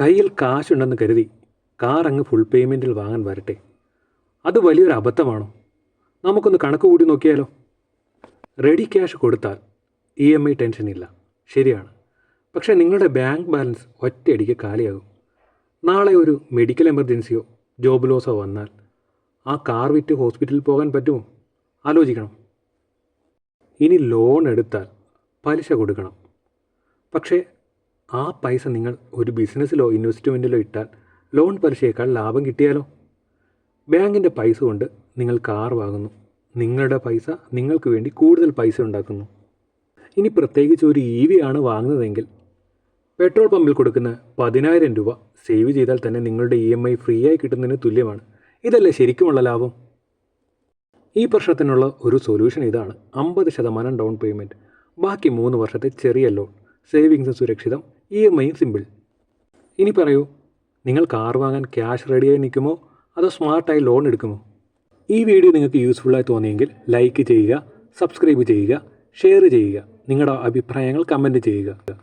കയ്യിൽ കാശുണ്ടെന്ന് കരുതി കാർ അങ്ങ് ഫുൾ പേയ്മെന്റിൽ വാങ്ങാൻ വരട്ടെ. അത് വലിയൊരു അബദ്ധമാണോ? നമുക്കൊന്ന് കണക്ക് കൂടി നോക്കിയാലോ? റെഡി ക്യാഷ് കൊടുത്താൽ ഇ എം ഐ ടെൻഷൻ ഇല്ല. ശരിയാണ്. പക്ഷേ നിങ്ങളുടെ ബാങ്ക് ബാലൻസ് ഒറ്റയടിക്ക് കാലിയാകും. നാളെ ഒരു മെഡിക്കൽ എമർജൻസിയോ ജോബ് ലോസോ വന്നാൽ ആ കാർ വിറ്റ് ഹോസ്പിറ്റലിൽ പോകാൻ പറ്റുമോ? ആലോചിക്കണം. ഇനി ലോൺ എടുത്താൽ പലിശ കൊടുക്കണം. പക്ഷേ ആ പൈസ നിങ്ങൾ ഒരു ബിസിനസ്സിലോ ഇൻവെസ്റ്റ്മെന്റിലോ ഇട്ടാൽ ലോൺ പലിശയേക്കാൾ ലാഭം കിട്ടിയാലോ? ബാങ്കിന്റെ പൈസ കൊണ്ട് നിങ്ങൾ കാർ വാങ്ങുന്നു. നിങ്ങളുടെ പൈസ നിങ്ങൾക്ക് വേണ്ടി കൂടുതൽ പൈസ ഉണ്ടാക്കുന്നു. ഇനി പ്രത്യേകിച്ച് ഒരു ഇ വി ആണ് വാങ്ങുന്നതെങ്കിൽ പെട്രോൾ പമ്പിൽ കൊടുക്കുന്ന പതിനായിരം രൂപ സേവ് ചെയ്താൽ തന്നെ നിങ്ങളുടെ ഇ എം ഐ ഫ്രീ ആയി കിട്ടുന്നതിന് തുല്യമാണ്. ഇതല്ലേ ശരിക്കുമുള്ള ലാഭം? ഈ പ്രശ്നത്തിനുള്ള ഒരു സൊല്യൂഷൻ ഇതാണ്. അമ്പത് ശതമാനം ഡൗൺ പേയ്മെന്റ് ബാക്കി മൂന്ന് വർഷത്തെ ചെറിയ ലോൺ. സേവിങ്സ് സുരക്ഷിതം ഇ എം ഐയും സിമ്പിൾ ഇനി പറയൂ നിങ്ങൾ കാർ വാങ്ങാൻ ക്യാഷ് റെഡിയായി നിൽക്കുമോ? അതോ സ്മാർട്ടായി ലോൺ എടുക്കുമോ? ഈ വീഡിയോ നിങ്ങൾക്ക് യൂസ്ഫുള്ളായി തോന്നിയെങ്കിൽ ലൈക്ക് ചെയ്യുക സബ്സ്ക്രൈബ് ചെയ്യുക ഷെയർ ചെയ്യുക. നിങ്ങളുടെ അഭിപ്രായങ്ങൾ കമന്റ് ചെയ്യുക.